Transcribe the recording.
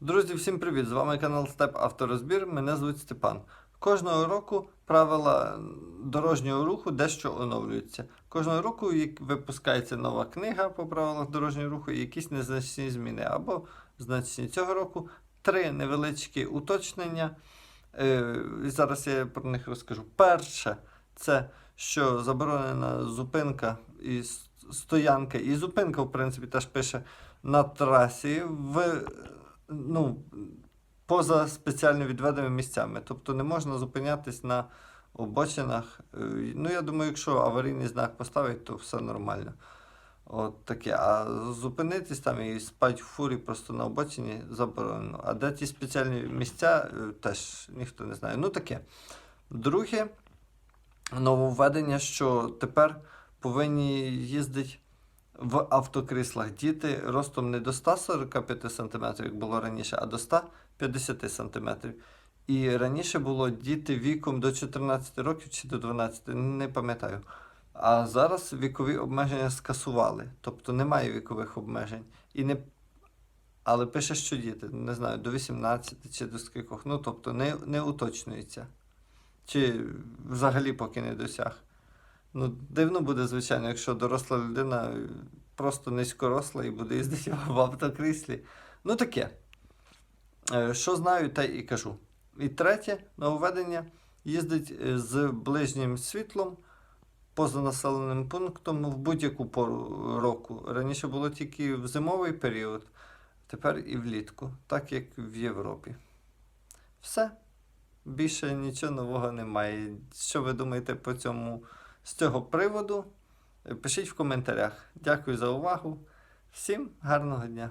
Друзі, всім привіт! З вами канал Степ Авторозбір. Мене звуть Степан. Кожного року правила дорожнього руху дещо оновлюються. Кожного року випускається нова книга по правилах дорожнього руху і якісь незначні зміни або значні. Цього року три невеличкі уточнення. Е, зараз я про них розкажу. Перше, це що заборонена зупинка і стоянка, і зупинка, в принципі, теж пише на трасі в ну, поза спеціально відведеними місцями. Тобто не можна зупинятись на обочинах. Е, Ну, я думаю, якщо аварійний знак поставить, то все нормально. От таке. А зупинитись там і спати в фурі просто на обочині заборонено. А де ті спеціальні місця, е, теж ніхто не знає. Ну таке. Друге нововведення, що тепер повинні їздити в автокріслах діти ростом не до 145 см, як було раніше, а до 150 см. І раніше було діти віком до 14 років чи до 12, не пам'ятаю. А зараз вікові обмеження скасували. Тобто немає вікових обмежень. І не... Але пише, що діти, не знаю, до 18 чи до скількох. Ну, тобто не, не уточнюється. Чи взагалі поки не досяг. Ну, дивно буде, звичайно, якщо доросла людина просто низькоросла і буде їздити в автокріслі. Ну таке. Е, Що знаю, те і кажу. І третє нововведення їздить е, з ближнім світлом поза населеним пунктом в будь-яку пору року. Раніше було тільки в зимовий період, тепер і влітку, так як в Європі. Все. Більше нічого нового немає. Що ви думаєте по цьому з цього приводу? Пишіть в коментарях. Дякую за увагу. Всім гарного дня!